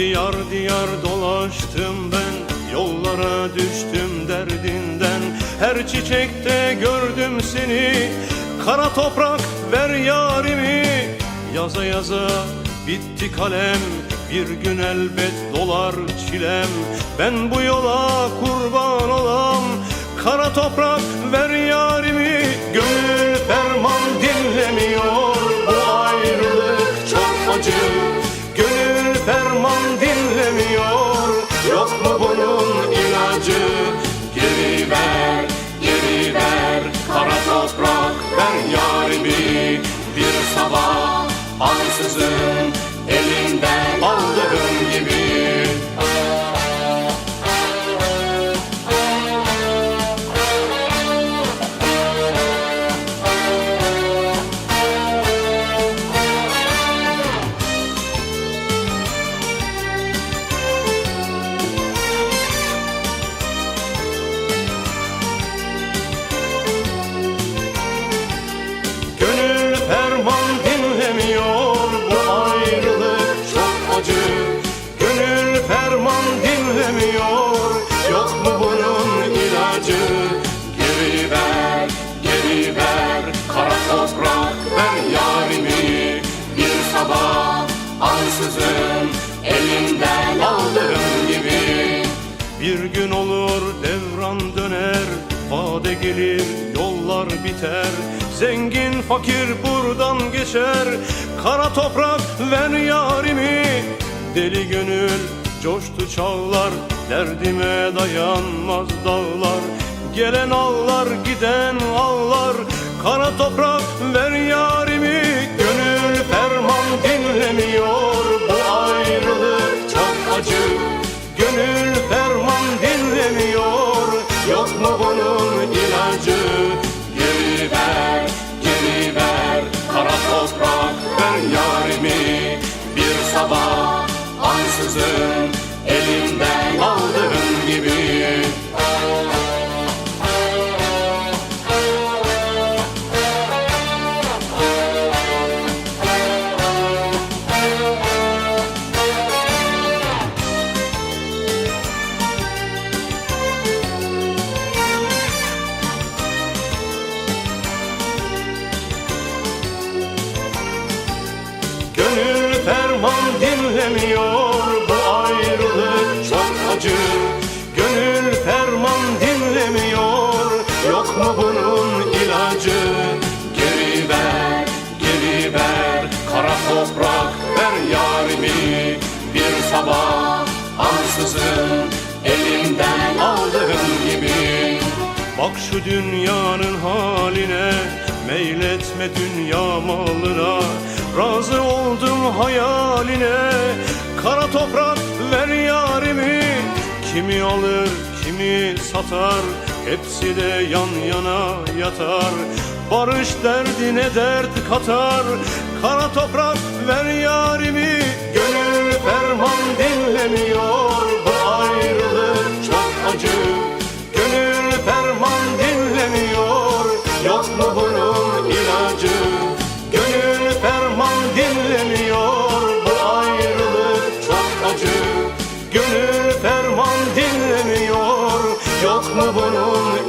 Diyar diyar dolaştım ben Yollara düştüm derdinden. Her çiçekte gördüm seni Kara toprak ver yarimi. Yaza yaza bitti kalem Bir gün elbet dolar çilem. Ben bu yola kurban olam Kara toprak ver yarimi. Gönül ferman sabah ansızın Elinden Ferman dinlemiyor. Yok mu bunun ilacı? Geri ver, geri ver. Kara toprak ver yarimi. Bir sabah ansızın Elimden aldığım gibi. Bir gün olur devran döner. Vade gelir yollar biter. Zengin fakir buradan geçer. Kara toprak ver yarimi. Deli gönül coştu çağlar Derdime dayanmaz dağlar. Gelen ağlar giden ağlar Kara toprak ver yarimi. Gönül ferman dinlemiyor Bu ayrılık çok acı. Gönül ferman dinlemiyor Yok mu bunun ilacı? Geri ver, geri ver Kara toprak ver yarimi. Bir sabah ansızın Ferman dinlemiyor Bu ayrılık. Çok acı Gönül ferman dinlemiyor. Yok mu bunun ilacı? Geri ver, geri ver. Kara toprak ver yarimi. Bir sabah ansızın Elimden aldığım gibi. Bak şu dünyanın haline Meyletme dünya malına. Razı oldum hayaline. Kara toprak ver yarimi. Kimi alır kimi satar. Hepsi de yan yana yatar. Barış derdine dert katar. Kara toprak ver yarimi. Gönül ferman dinlemiyor Yok mu bunun